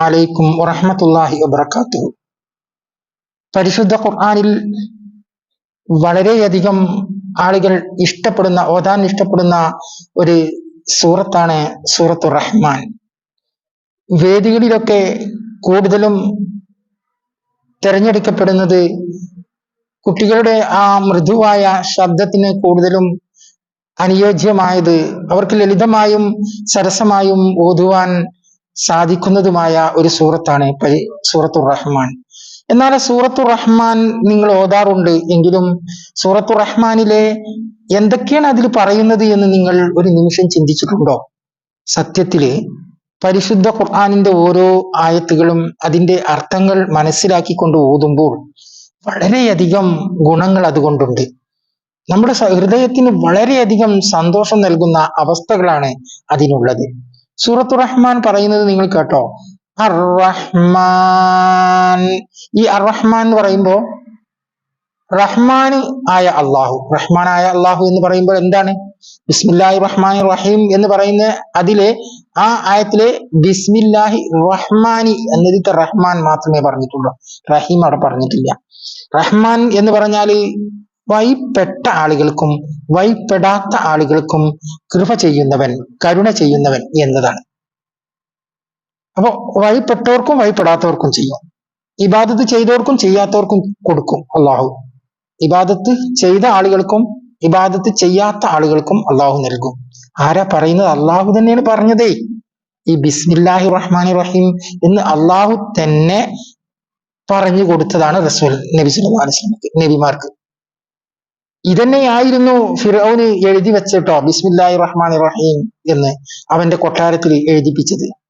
അലൈക്കും വറഹമത്തല്ലാഹി വബർക്കാത്തു പരിശുദ്ധ ഖുർആാനിൽ വളരെയധികം ആളുകൾ ഇഷ്ടപ്പെടുന്ന ഓതാൻ ഇഷ്ടപ്പെടുന്ന ഒരു സൂറത്താണ് സൂറത്തു റഹ്മാൻ. വേദികളിലൊക്കെ കൂടുതലും തിരഞ്ഞെടുക്കപ്പെടുന്നത് കുട്ടികളുടെ ആ മൃദുവായ ശബ്ദത്തിന് കൂടുതലും അനുയോജ്യമായത് അവർക്ക് ലളിതമായും സരസമായും ഓതുവാൻ സാധിക്കുന്നതുമായ ഒരു സൂറത്താണ് പരി സൂറത്തു റഹ്മാൻ എന്നാൽ സൂറത്തു റഹ്മാൻ നിങ്ങൾ ഓതാറുണ്ട് എങ്കിലും സൂറത്തു റഹ്മാനിലെ എന്തൊക്കെയാണ് അതിൽ പറയുന്നത് എന്ന് നിങ്ങൾ ഒരു നിമിഷം ചിന്തിച്ചിട്ടുണ്ടോ? സത്യത്തിൽ പരിശുദ്ധ ഖുർആാനിന്റെ ഓരോ ആയത്തുകളും അതിന്റെ അർത്ഥങ്ങൾ മനസ്സിലാക്കിക്കൊണ്ട് ഓതുമ്പോൾ വളരെയധികം ഗുണങ്ങൾ അതുകൊണ്ടുണ്ട്. നമ്മുടെ ഹൃദയത്തിന് വളരെയധികം സന്തോഷം നൽകുന്ന അവസ്ഥകളാണ് അതിനുള്ളത്. സൂറത്തു റഹ്മാൻ പറയുന്നത് നിങ്ങൾ കേട്ടോ. അർ റഹ്മാൻ ഈ അർ റഹ്മാൻ എന്ന് പറയുമ്പോൾ റഹ്മാൻ ആയ അള്ളാഹു. റഹ്മാൻ ആയ അള്ളാഹു എന്ന് പറയുമ്പോൾ എന്താണ്? ബിസ്മില്ലാഹി റഹ്മാൻ റഹീം എന്ന് പറയുന്ന അതിലെ ആ ആയത്തിലെ ബിസ്മില്ലാഹി റഹ്മാനി എന്നതിന്റെ റഹ്മാൻ മാത്രമേ പറഞ്ഞിട്ടുള്ളൂ. റഹീം അവിടെ പറഞ്ഞിട്ടില്ല. റഹ്മാൻ എന്ന് പറഞ്ഞാൽ വൈപ്പെട്ട ആളുകൾക്കും വൈപ്പെടാത്ത ആളുകൾക്കും കൃപ ചെയ്യുന്നവൻ കരുണ ചെയ്യുന്നവൻ എന്നതാണ്. അപ്പൊ വഴിപ്പെട്ടവർക്കും വഴിപ്പെടാത്തവർക്കും ചെയ്യും. ഇബാദത്ത് ചെയ്തവർക്കും ചെയ്യാത്തവർക്കും കൊടുക്കും അള്ളാഹു ഇബാദത്ത് ചെയ്ത ആളുകൾക്കും ഇബാദത്ത് ചെയ്യാത്ത ആളുകൾക്കും അള്ളാഹു നൽകും. ആരാ പറയുന്നത്? അള്ളാഹു തന്നെയാണ് പറഞ്ഞതേ. ഈ ബിസ്മില്ലാഹി റഹ്മാൻ റഹീം എന്ന് അള്ളാഹു തന്നെ പറഞ്ഞു കൊടുത്തതാണ് റസൂൽ നബി വസല്ലം നബിമാർക്ക്. ഇതന്നെയായിരുന്നു ഫിറൌന് എഴുതി വെച്ചിട്ടോ ബിസ്മില്ലാഹി റഹ്മാൻ റഹീം എന്ന് അവന്റെ കൊട്ടാരത്തിൽ എഴുതിപ്പിച്ചത്.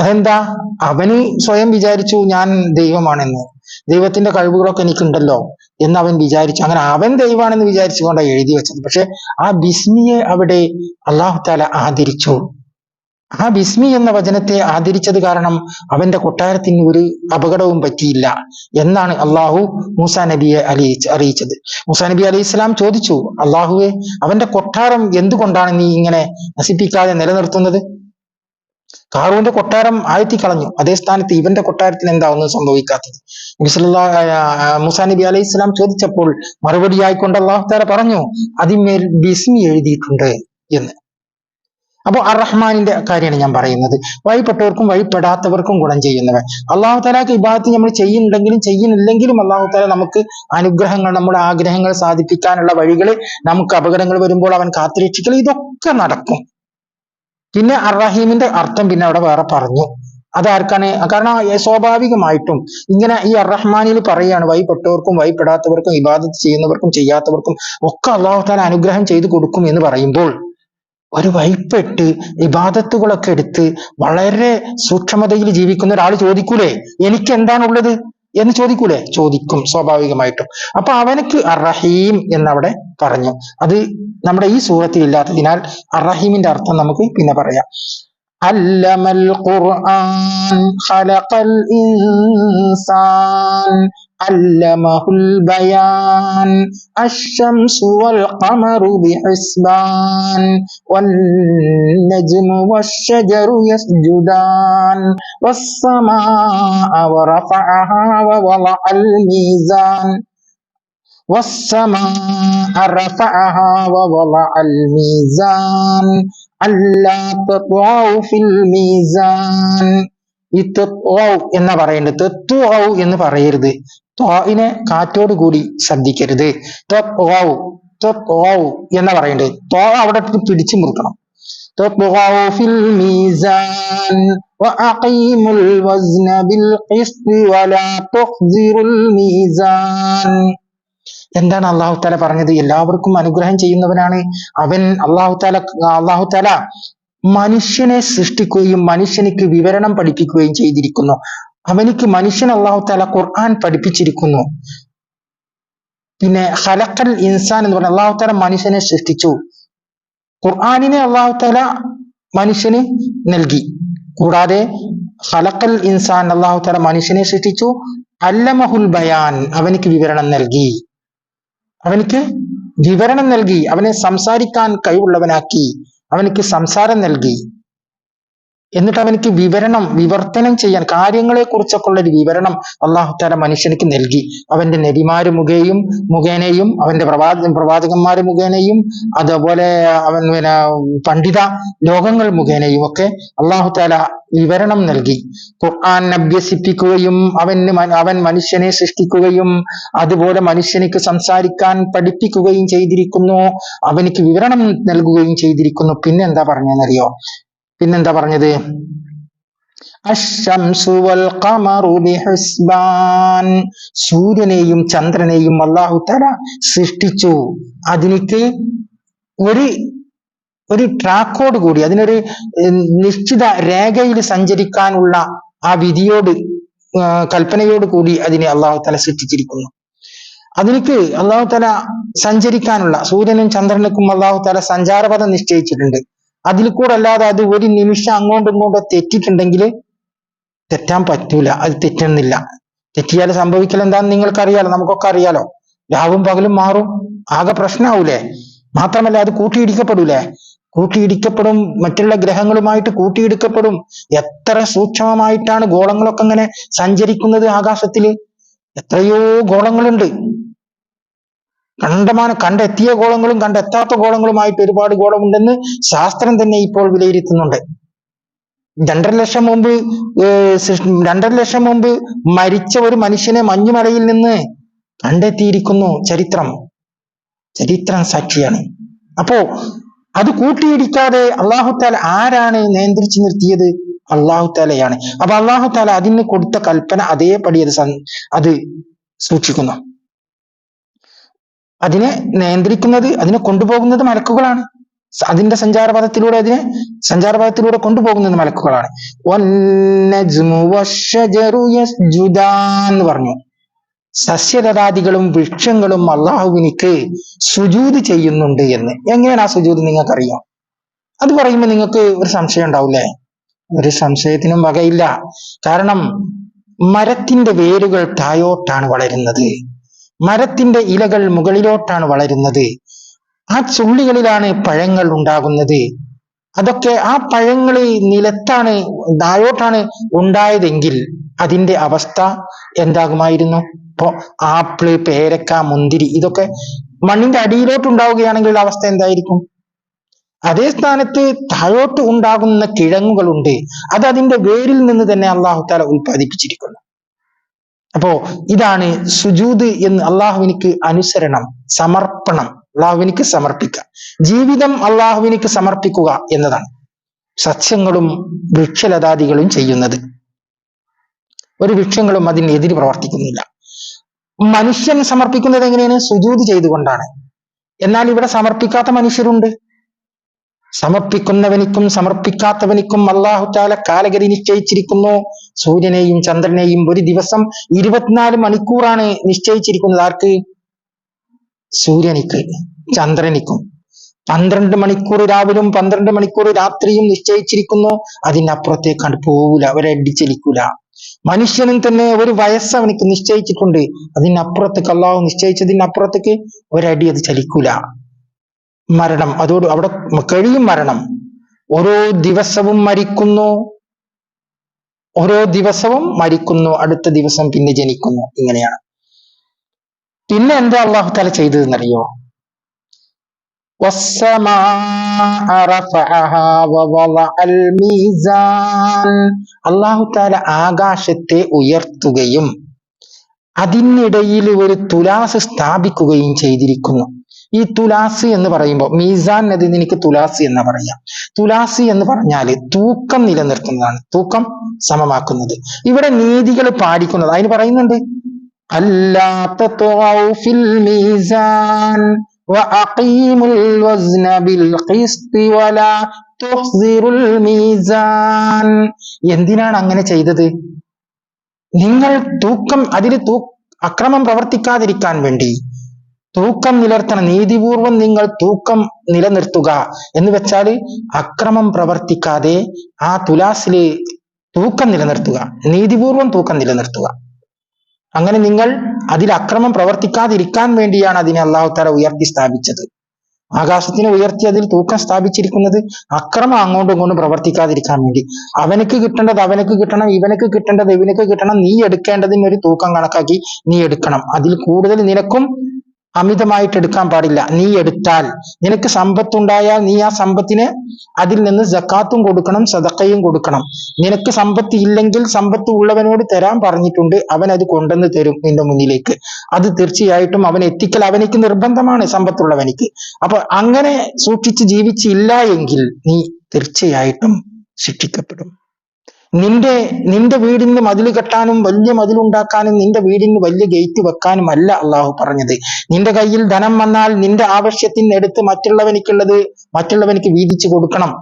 അതെന്താ? അവന് സ്വയം വിചാരിച്ചു ഞാൻ ദൈവമാണെന്ന്. ദൈവത്തിന്റെ കഴിവുകളൊക്കെ എനിക്കുണ്ടല്ലോ എന്ന് അവൻ വിചാരിച്ചു. അങ്ങനെ അവൻ ദൈവമാണെന്ന് വിചാരിച്ചുകൊണ്ടാണ് എഴുതി വെച്ചത്. പക്ഷെ ആ ബിസ്മിയെ അവിടെ അള്ളാഹു താല ആദരിച്ചു. ആ ബിസ്മി എന്ന വചനത്തെ ആദരിച്ചത് കാരണം അവന്റെ കൊട്ടാരത്തിന് ഒരു അപകടവും പറ്റിയില്ല എന്നാണ് അള്ളാഹു മൂസാ നബിയെ അറിയിച്ച് അറിയിച്ചത്. മൂസാ നബി അലൈഹി ഇസ്ലാം ചോദിച്ചു അള്ളാഹുവെ അവന്റെ കൊട്ടാരം എന്തുകൊണ്ടാണ് നീ ഇങ്ങനെ നശിപ്പിക്കാതെ നിലനിർത്തുന്നത്? കാറൂന്റെ കൊട്ടാരം ആഴ്ത്തി കളഞ്ഞു അതേ സ്ഥാനത്ത് ഇവന്റെ കൊട്ടാരത്തിന് എന്താ ഒന്നും സംഭവിക്കാത്തത്? മുസാ നബി അലൈഹി ഇസ്ലാം ചോദിച്ചപ്പോൾ മറുപടി ആയിക്കൊണ്ട് അള്ളാഹു താര പറഞ്ഞു അതിന്മേൽ ബിസ്മി എഴുതിയിട്ടുണ്ട് എന്ന്. അപ്പോൾ അർ റഹ്മാനിന്റെ കാര്യമാണ് ഞാൻ പറയുന്നത്. വഴിപ്പെട്ടവർക്കും വഴിപ്പെടാത്തവർക്കും ഗുണം ചെയ്യുന്നവൻ. അള്ളാഹു താലാക്ക് ഇബാദത്ത് നമ്മൾ ചെയ്യുന്നുണ്ടെങ്കിലും ചെയ്യുന്നില്ലെങ്കിലും അള്ളാഹു താല നമുക്ക് അനുഗ്രഹങ്ങൾ നമ്മുടെ ആഗ്രഹങ്ങൾ സാധിപ്പിക്കാനുള്ള വഴികൾ നമുക്ക് അപകടങ്ങൾ വരുമ്പോൾ അവൻ കാത്തിരക്ഷിക്കുക ഇതൊക്കെ നടക്കും. പിന്നെ അർ റഹീമിന്റെ അർത്ഥം പിന്നെ അവിടെ വേറെ പറഞ്ഞു. അതാർക്കാണ് കാരണം സ്വാഭാവികമായിട്ടും ഇങ്ങനെ ഈ അറഹ്മാനിൽ പറയാണ് വൈപ്പെട്ടവർക്കും വൈപ്പെടാത്തവർക്കും ഇബാദത്ത് ചെയ്യുന്നവർക്കും ചെയ്യാത്തവർക്കും ഒക്കെ അള്ളാഹു താല അനുഗ്രഹം ചെയ്തു കൊടുക്കും എന്ന് പറയുമ്പോൾ ഒരു വൈപ്പെട്ട് വിവാദത്തുകളൊക്കെ എടുത്ത് വളരെ സൂക്ഷ്മതയിൽ ജീവിക്കുന്ന ഒരാൾ ചോദിക്കൂലേ? എനിക്ക് എന്താണുള്ളത് എന്ന് ചോദിക്കൂലേ? ചോദിക്കും സ്വാഭാവികമായിട്ടും. അപ്പൊ അവനക്ക് അറഹീം എന്നവിടെ പറഞ്ഞു. അത് നമ്മുടെ ഈ സൂറത്തിൽ ഇല്ലാത്തതിനാൽ അറഹീമിന്റെ അർത്ഥം നമുക്ക് പിന്നെ പറയാം. അല്ലമൽ ഖുർആൻ ഖലഖൽ ഇൻസാൻ علمه البيان الشمس والقمر بحسبان والنجم والشجر يسجدان والسماء ورفعها ووضع الميزان والسماء رفعها ووضع الميزان ألا تطغوا في الميزان ഈ തെത്വൗ എന്ന് പറയേണ്ടത് തെത്വൗ എന്ന് പറയരുത് ത്വായിനെ കാറ്റോട് കൂടി ശ്രദ്ധിക്കരുത് തെത്വൗ തെത്വൗ എന്ന് പറയേണ്ടത് ത്വ അവിടെ പിടിച്ചു മുറുക്കണം تطغوا في الميزان وأقيموا الوزن بالقسط ولا تخزروا الميزان എന്താണ് അള്ളാഹു താല പറഞ്ഞത് എല്ലാവർക്കും അനുഗ്രഹം ചെയ്യുന്നവനാണ് അവൻ അള്ളാഹു താല അള്ളാഹു താല മനുഷ്യനെ സൃഷ്ടിക്കുകയും മനുഷ്യനിക്ക് വിവരണം പഠിപ്പിക്കുകയും ചെയ്തിരിക്കുന്നു അവനിക്ക് മനുഷ്യൻ അള്ളാഹു താല ഖുർആൻ പഠിപ്പിച്ചിരിക്കുന്നു. പിന്നെ ഹലക്കൽ ഇൻസാൻ എന്ന് പറഞ്ഞ അള്ളാഹു താല മനുഷ്യനെ സൃഷ്ടിച്ചു. ഖുർആാനിനെ അള്ളാഹു താല മനുഷ്യന് നൽകി. കൂടാതെ ഹലക്കൽ ഇൻസാൻ അള്ളാഹു താല മനുഷ്യനെ സൃഷ്ടിച്ചു. അല്ലമഹുൽ ബയാൻ അവനിക്ക് വിവരണം നൽകി. അവനിക്ക് വിവരണം നൽകി. അവനെ സംസാരിക്കാൻ കഴിവുള്ളവനാക്കി. അവനിക്ക് സംസാരം നൽകി. എന്നിട്ട് അവനിക്ക് വിവരണം വിവർത്തനം ചെയ്യാൻ കാര്യങ്ങളെ കുറിച്ചൊക്കെ ഒരു വിവരണം അള്ളാഹു താല മനുഷ്യനിക്ക് നൽകി. അവന്റെ നബിമാര് മുഖേയും മുഖേനയും അവന്റെ പ്രവാച പ്രവാചകന്മാര് മുഖേനയും അതുപോലെ അവൻ പിന്നെ പണ്ഡിത ലോകങ്ങൾ മുഖേനയും ഒക്കെ അള്ളാഹു താല വിവരണം നൽകി. ഖുർആൻ അഭ്യസിപ്പിക്കുകയും അവന് അവൻ മനുഷ്യനെ സൃഷ്ടിക്കുകയും അതുപോലെ മനുഷ്യനിക്ക് സംസാരിക്കാൻ പഠിപ്പിക്കുകയും ചെയ്തിരിക്കുന്നു. അവനിക്ക് വിവരണം നൽകുകയും ചെയ്തിരിക്കുന്നു. പിന്നെന്താ പറഞ്ഞെന്നറിയോ പിന്നെന്താ പറഞ്ഞത്? സൂര്യനെയും ചന്ദ്രനെയും അള്ളാഹു തല സൃഷ്ടിച്ചു. അതിനിക്ക് ഒരു ഒരു ട്രാക്കോട് കൂടി അതിനൊരു നിശ്ചിത രേഖയിൽ സഞ്ചരിക്കാനുള്ള ആ വിധിയോട് കൽപ്പനയോട് കൂടി അതിനെ അള്ളാഹു തല സൃഷ്ടിച്ചിരിക്കുന്നു. അതിനിക്ക് അള്ളാഹു തല സഞ്ചരിക്കാനുള്ള സൂര്യനും ചന്ദ്രനുക്കും അള്ളാഹു തല സഞ്ചാരപഥം നിശ്ചയിച്ചിട്ടുണ്ട്. അതിൽ കൂടെ അല്ലാതെ അത് ഒരു നിമിഷം അങ്ങോട്ടും ഇങ്ങോട്ടോ തെറ്റിയിട്ടുണ്ടെങ്കിൽ തെറ്റാൻ പറ്റൂല. അത് തെറ്റുന്നില്ല. തെറ്റിയാൽ സംഭവിക്കൽ എന്താന്ന് നിങ്ങൾക്കറിയാലോ. നമുക്കൊക്കെ അറിയാലോ. രാവും പകലും മാറും. ആകെ പ്രശ്നമാവൂലേ മാത്രമല്ല അത് കൂട്ടിയിടിക്കപ്പെടൂലേ? കൂട്ടിയിടിക്കപ്പെടും. മറ്റുള്ള ഗ്രഹങ്ങളുമായിട്ട് കൂട്ടിയിടിക്കപ്പെടും. എത്ര സൂക്ഷ്മമായിട്ടാണ് ഗോളങ്ങളൊക്കെ ഇങ്ങനെ സഞ്ചരിക്കുന്നത് ആകാശത്തിൽ എത്രയോ ഗോളങ്ങളുണ്ട്. കണ്ടമാന കണ്ടെത്തിയ ഗോളങ്ങളും കണ്ടെത്താത്ത ഗോളങ്ങളുമായിട്ട് ഒരുപാട് ഗോളമുണ്ടെന്ന് ശാസ്ത്രം തന്നെ ഇപ്പോൾ വിലയിരുത്തുന്നുണ്ട്. രണ്ടര ലക്ഷം മുമ്പ് രണ്ടര ലക്ഷം മുമ്പ് മരിച്ച ഒരു മനുഷ്യനെ മഞ്ഞുമലയിൽ നിന്ന് കണ്ടെത്തിയിരിക്കുന്നു ചരിത്രം. ചരിത്രം സാക്ഷിയാണ്. അപ്പോ അത് കൂട്ടിയിടിക്കാതെ അള്ളാഹുത്താല ആരാണ് നിയന്ത്രിച്ചു നിർത്തിയത്? അള്ളാഹുത്താലയാണ് അപ്പൊ അള്ളാഹുത്താല അതിന് കൊടുത്ത കൽപ്പന അതേപടി അത് അത് സൂക്ഷിക്കുന്നു. അതിനെ നിയന്ത്രിക്കുന്നത് അതിനെ കൊണ്ടുപോകുന്നത് മലക്കുകളാണ്. അതിന്റെ സഞ്ചാരപഥത്തിലൂടെ അതിനെ സഞ്ചാരപഥത്തിലൂടെ കൊണ്ടുപോകുന്നത് മലക്കുകളാണ്. എന്ന് പറഞ്ഞു. സസ്യലതാദികളും വൃക്ഷങ്ങളും അള്ളാഹുവിനിക്ക് സുജൂത് ചെയ്യുന്നുണ്ട് എന്ന്. എങ്ങനെയാണ് ആ സുജൂത് നിങ്ങൾക്കറിയാം? അത് പറയുമ്പോൾ നിങ്ങൾക്ക് ഒരു സംശയം ഉണ്ടാവില്ലേ? ഒരു സംശയത്തിനും വകയില്ല. കാരണം മരത്തിന്റെ വേരുകൾ തായോട്ടാണ് വളരുന്നത്. മരത്തിന്റെ ഇലകൾ മുകളിലോട്ടാണ് വളരുന്നത്. ആ ചുള്ളികളിലാണ് പഴങ്ങൾ ഉണ്ടാകുന്നത്. അതൊക്കെ ആ പഴങ്ങൾ നിലത്താണ് താഴോട്ടാണ് ഉണ്ടായതെങ്കിൽ അതിന്റെ അവസ്ഥ എന്താകുമായിരുന്നു? ഇപ്പോ ആപ്പിൾ പേരക്ക മുന്തിരി ഇതൊക്കെ മണ്ണിന്റെ അടിയിലോട്ട് ഉണ്ടാവുകയാണെങ്കിൽ അവസ്ഥ എന്തായിരിക്കും? അതേ സ്ഥാനത്ത് താഴോട്ട് ഉണ്ടാകുന്ന കിഴങ്ങുകളുണ്ട്. അത് അതിന്റെ വേരിൽ നിന്ന് തന്നെ അള്ളാഹു താല ഉൽപ്പാദിപ്പിച്ചിരിക്കുന്നു. അപ്പോ ഇതാണ് സുജൂദ് എന്ന് അള്ളാഹുവിനിക്ക് അനുസരണം സമർപ്പണം. അള്ളാഹുവിനിക്ക് സമർപ്പിക്കുക. ജീവിതം അള്ളാഹുവിനിക്ക് സമർപ്പിക്കുക എന്നതാണ്. സസ്യങ്ങളും വൃക്ഷലതാദികളും ചെയ്യുന്നത്. ഒരു വൃക്ഷങ്ങളും അതിനെതിരെ പ്രവർത്തിക്കുന്നില്ല. മനുഷ്യൻ സമർപ്പിക്കുന്നത് എങ്ങനെയാണ്? സുജൂത് ചെയ്തുകൊണ്ടാണ്. എന്നാൽ ഇവിടെ സമർപ്പിക്കാത്ത മനുഷ്യരുണ്ട്. സമർപ്പിക്കുന്നവനിക്കും സമർപ്പിക്കാത്തവനിക്കും അള്ളാഹു താല കാലഗതി നിശ്ചയിച്ചിരിക്കുന്നു. സൂര്യനെയും ചന്ദ്രനെയും ഒരു ദിവസം ഇരുപത്തിനാല് മണിക്കൂറാണ് നിശ്ചയിച്ചിരിക്കുന്നത്. ആർക്ക്? സൂര്യനിക്ക് ചന്ദ്രനിക്കും. പന്ത്രണ്ട് മണിക്കൂർ രാവിലും പന്ത്രണ്ട് മണിക്കൂർ രാത്രിയും നിശ്ചയിച്ചിരിക്കുന്നു. അതിനപ്പുറത്തേക്കാണ്ട് പോകൂല അടിച്ചിരിക്കൂല മനുഷ്യനും തന്നെ ഒരു വയസ്സ് അവനിക്ക് നിശ്ചയിച്ചിട്ടുണ്ട്. അതിനപ്പുറത്തേക്ക് അള്ളാഹു നിശ്ചയിച്ചതിനപ്പുറത്തേക്ക് ഒരടി അത് ചലിക്കൂല. മരണം. അതോട് അവിടെ കഴിയും മരണം. ഓരോ ദിവസവും മരിക്കുന്നു. ഓരോ ദിവസവും മരിക്കുന്നു. അടുത്ത ദിവസം പിന്നെ ജനിക്കുന്നു. ഇങ്ങനെയാണ്. പിന്നെ എന്താ അള്ളാഹു തല ചെയ്തതെന്നറിയോ? അള്ളാഹു താല ആകാശത്തെ ഉയർത്തുകയും അതിനിടയിൽ ഒരു തുലാസ് സ്ഥാപിക്കുകയും ചെയ്തിരിക്കുന്നു. ഈ തുലാസ് എന്ന് പറയുമ്പോൾ മീസാൻ എന്നതിന് എനിക്ക് തുലാസ് എന്ന് പറയാം തുലാസ് എന്ന് പറഞ്ഞാല് തൂക്കം നിലനിർത്തുന്നതാണ് തൂക്കം സമമാക്കുന്നത് ഇവിടെ നീതികൾ പാലിക്കുന്നത് അതിന് പറയുന്നുണ്ട് അല്ലാ തത്വൗ ഫിൽ മീസാൻ وأقيموا الوزن بالقسط ولا تخسروا الميزان എന്തിനാണ് അങ്ങനെ ചെയ്തത് നിങ്ങൾ തൂക്കം അതിൽ തൂ അക്രമം പ്രവർത്തിക്കാതിരിക്കാൻ വേണ്ടി തൂക്കം നിലർത്തണം. നീതിപൂർവം നിങ്ങൾ തൂക്കം നിലനിർത്തുക എന്ന് വെച്ചാൽ അക്രമം പ്രവർത്തിക്കാതെ ആ തുലാസിൽ തൂക്കം നിലനിർത്തുക. നീതിപൂർവം തൂക്കം നിലനിർത്തുക. അങ്ങനെ നിങ്ങൾ അതിൽ അക്രമം പ്രവർത്തിക്കാതിരിക്കാൻ വേണ്ടിയാണ് അതിനെ അള്ളാഹു താല ഉയർത്തി സ്ഥാപിച്ചത്. ആകാശത്തിനെ ഉയർത്തി അതിൽ തൂക്കം സ്ഥാപിച്ചിരിക്കുന്നത് അക്രമം അങ്ങോട്ടും ഇങ്ങോട്ടും പ്രവർത്തിക്കാതിരിക്കാൻ വേണ്ടി. അവനക്ക് കിട്ടേണ്ടത് അവനക്ക് കിട്ടണം ഇവനക്ക് കിട്ടേണ്ടത് ഇവനക്ക് കിട്ടണം നീ എടുക്കേണ്ടതിന് ഒരു തൂക്കം കണക്കാക്കി നീ എടുക്കണം. അതിൽ കൂടുതൽ നിനക്കും അമിതമായിട്ട് എടുക്കാൻ പാടില്ല. നീ എടുത്താൽ. നിനക്ക് സമ്പത്തുണ്ടായാൽ നീ ആ സമ്പത്തിന് അതിൽ നിന്ന് ജക്കാത്തും കൊടുക്കണം സദക്കയും കൊടുക്കണം. നിനക്ക് സമ്പത്ത് ഇല്ലെങ്കിൽ സമ്പത്ത് ഉള്ളവനോട് തരാൻ പറഞ്ഞിട്ടുണ്ട്. അവൻ അത് കൊണ്ടുവന്ന് തരും നിന്റെ മുന്നിലേക്ക്. അത് തീർച്ചയായിട്ടും അവൻ എത്തിക്കൽ അവനിക്ക് നിർബന്ധമാണ് സമ്പത്തുള്ളവനിക്ക്. അപ്പൊ അങ്ങനെ സൂക്ഷിച്ച് ജീവിച്ചില്ല എങ്കിൽ നീ തീർച്ചയായിട്ടും ശിക്ഷിക്കപ്പെടും. നിന്റെ നിന്റെ വീടിന് മതിൽ കെട്ടാനും വലിയ മതിലുണ്ടാക്കാനും നിന്റെ വീടിന് വലിയ ഗേറ്റ് വെക്കാനും അല്ല അള്ളാഹു പറഞ്ഞത്. നിന്റെ കയ്യിൽ ധനം വന്നാൽ നിന്റെ ആവശ്യത്തിന് എടുത്ത് മറ്റുള്ളവനിക്കുള്ളത് മറ്റുള്ളവനിക്ക് വീതിച്ചു കൊടുക്കണം.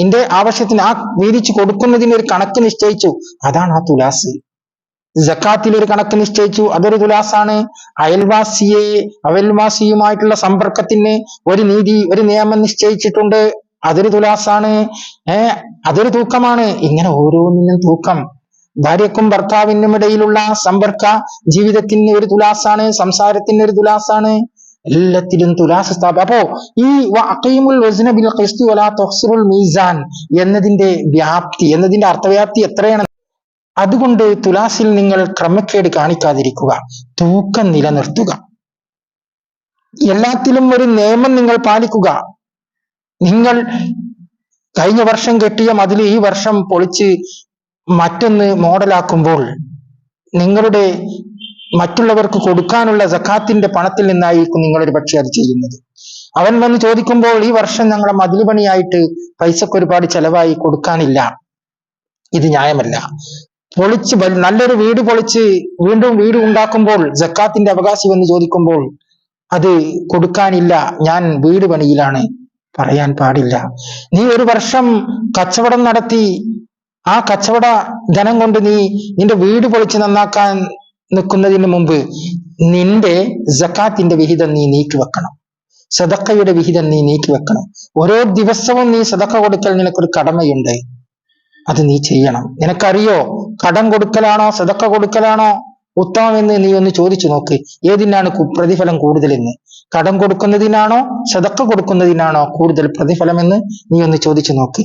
നിന്റെ ആവശ്യത്തിന് ആ വീതിച്ചു കൊടുക്കുന്നതിന് ഒരു കണക്ക് നിശ്ചയിച്ചു. അതാണ് ആ തുലാസ്. ജക്കാത്തിൽ ഒരു കണക്ക് നിശ്ചയിച്ചു. അതൊരു തുലാസാണ്. അയൽവാസിയെ അയൽവാസിയുമായിട്ടുള്ള സമ്പർക്കത്തിന് ഒരു നീതി ഒരു നിയമം നിശ്ചയിച്ചിട്ടുണ്ട്. അതൊരു തുലാസാണ്. ഏർ അതൊരു തൂക്കമാണ്. ഇങ്ങനെ ഓരോന്നിനും തൂക്കം. ഭാര്യക്കും ഭർത്താവിനും ഇടയിലുള്ള സമ്പർക്ക ജീവിതത്തിന് ഒരു തുലാസാണ്. സംസാരത്തിന് ഒരു തുലാസാണ്. എല്ലാത്തിലും തുലാസ് അപ്പോ ഈ മീസാൻ എന്നതിന്റെ വ്യാപ്തി എന്നതിന്റെ അർത്ഥവ്യാപ്തി എത്രയാണ്? അതുകൊണ്ട് തുലാസിൽ നിങ്ങൾ ക്രമക്കേട് കാണിക്കാതിരിക്കുക. തൂക്കം നിലനിർത്തുക. എല്ലാത്തിലും ഒരു നിയമം നിങ്ങൾ പാലിക്കുക. നിങ്ങൾ കഴിഞ്ഞ വർഷം കെട്ടിയ മതിൽ ഈ വർഷം പൊളിച്ച് മറ്റൊന്ന് മോഡലാക്കുമ്പോൾ നിങ്ങളുടെ മറ്റുള്ളവർക്ക് കൊടുക്കാനുള്ള സക്കാത്തിന്റെ പണത്തിൽ നിന്നായിരിക്കും നിങ്ങൾ പക്ഷേ അത് ചെയ്യുന്നത്. അവൻ വന്ന് ചോദിക്കുമ്പോൾ ഈ വർഷം ഞങ്ങളെ മതിൽ പണിയായിട്ട് പൈസക്ക് ഒരുപാട് ചെലവായി കൊടുക്കാനില്ല. ഇത് ന്യായമല്ല. പൊളിച്ച് നല്ലൊരു വീട് പൊളിച്ച് വീണ്ടും വീട് ഉണ്ടാക്കുമ്പോൾ ജക്കാത്തിന്റെ അവകാശി വന്ന് ചോദിക്കുമ്പോൾ അത് കൊടുക്കാനില്ല. ഞാൻ വീട് പണിയിലാണ്. പറയാൻ പാടില്ല. നീ ഒരു വർഷം കച്ചവടം നടത്തി ആ കച്ചവട ധനം കൊണ്ട് നീ നിന്റെ വീട് പൊളിച്ച് നന്നാക്കാൻ നിൽക്കുന്നതിന് മുമ്പ് നിന്റെ ജക്കാത്തിന്റെ വിഹിതം നീ നീക്കി വെക്കണം. സദക്കയുടെ വിഹിതം നീ നീക്കി വെക്കണം. ഓരോ ദിവസവും നീ സദക്ക കൊടുക്കൽ നിനക്കൊരു കടമയുണ്ട്. അത് നീ ചെയ്യണം. നിനക്കറിയോ കടം കൊടുക്കലാണോ സദക്ക കൊടുക്കലാണോ? ഉത്തമമെന്ന് നീ ഒന്ന് ചോദിച്ചു നോക്ക്. ഏതിനാണ് പ്രതിഫലം കൂടുതലെന്ന്? കടം കൊടുക്കുന്നതിനാണോ സദക്ക കൊടുക്കുന്നതിനാണോ കൂടുതൽ പ്രതിഫലമെന്ന് നീ ഒന്ന് ചോദിച്ചു നോക്ക്.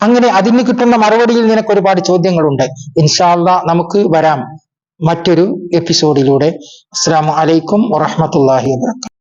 അങ്ങനെ അതിന് കിട്ടുന്ന മറുപടിയിൽ നിനക്ക് ഒരുപാട് ചോദ്യങ്ങളുണ്ട്. ഇൻഷാല്ല നമുക്ക് വരാം മറ്റൊരു എപ്പിസോഡിലൂടെ. അസ്സാം വലൈക്കും വറഹമത്തല്ലാഹി വാബർക്കാത്തു